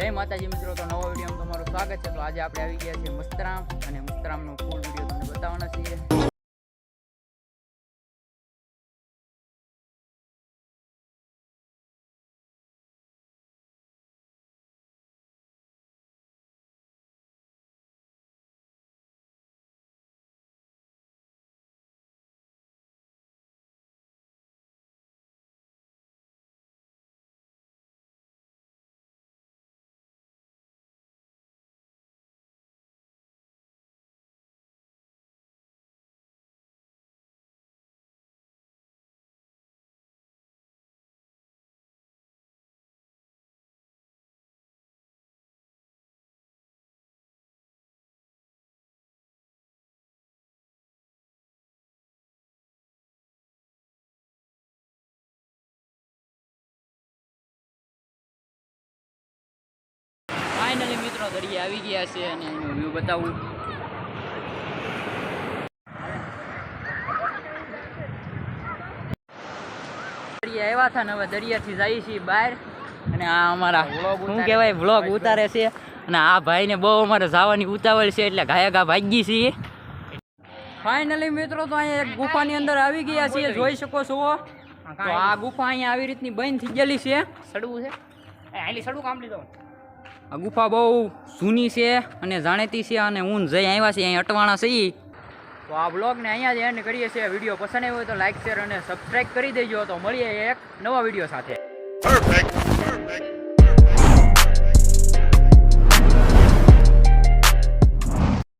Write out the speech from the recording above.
જય માતાજી મિત્રો, તો નવો વિડીયોમાં તમારું સ્વાગત છે. તો આજે આપણે આવી ગયા છીએ મસ્તરામ, અને મસ્તરામનો ફૂલ વીડિયો તમને બતાવવાના છીએ. ફાઇનલી મિત્રો દરિયા આવી ગયા છે અને એનો વ્યૂ બતાવું. ને બહુ અમારે જવાની ઉતાવળ છે એટલે ઘાયા ઘા ભાગી છીએ. ફાઇનલી મિત્રો તો અહીંયા એક ગુફાની અંદર આવી ગયા છીએ, જોઈ શકો છો. આ ગુફા અહીંયા આવી રીતની બંધ થઈ ગયેલી છે. સડવું છે? સડવું કામ આ ગુફા બહુ જૂની છે અને જાણીતી છે અને હું જઈ આવ્યા છે અહીં અટવાણા છીએ તો આ બ્લોગને અહીંયા જ એન્ડ કરીએ છીએ વીડિયો પસંદ આવ્યો તો લાઈક શેર અને સબસ્ક્રાઈબ કરી દેજો તો મળીએ એક નવા વીડિયો સાથે Perfect. Perfect.